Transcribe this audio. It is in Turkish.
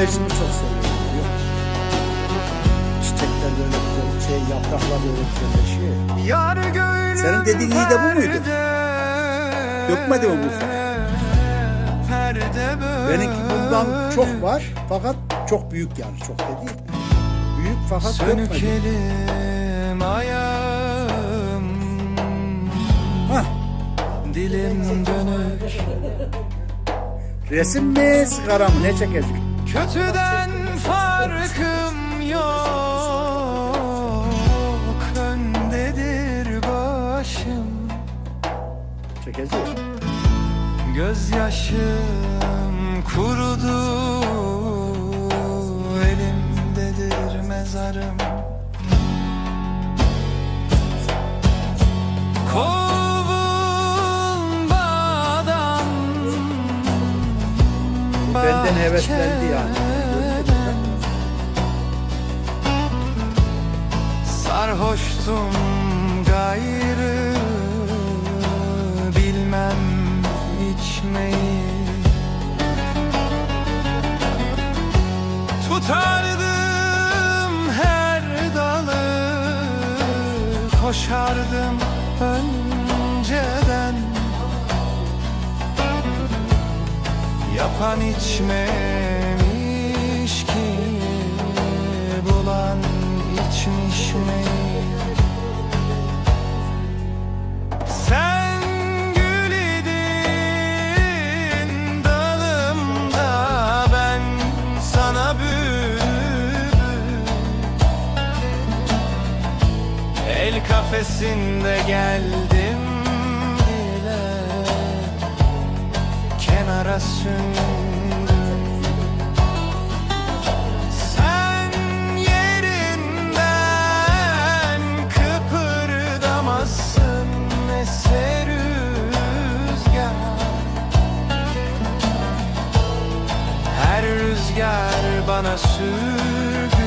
mevsimi çok seviyorum. Musun? Çiçekler böyle güzel şey, yapraklar böyle güzelleşiyor. Yar Senin dediğin iyi de bu muydu? Dökmedi mi bu? Benimki bundan çok var fakat çok büyük yani çok değil. Büyük fakat Sönük dökmedi. elim ayağım Hah, Dilim dönük resim mi sigara mı ne çekecek? Kötüden farkım yok. Öndedir başım. Çekecek. Gözyaşım kurudu Benden heveslendi yani. Sarhoştum gayrı Bilmem içmeyi Tutardım her dalı Koşardım Yapan içmemiş ki Bulan içmiş mi? Sen gül dalımda Ben sana bülbül. El kafesinde geldim kenara sündüm rüzgar bana sürgün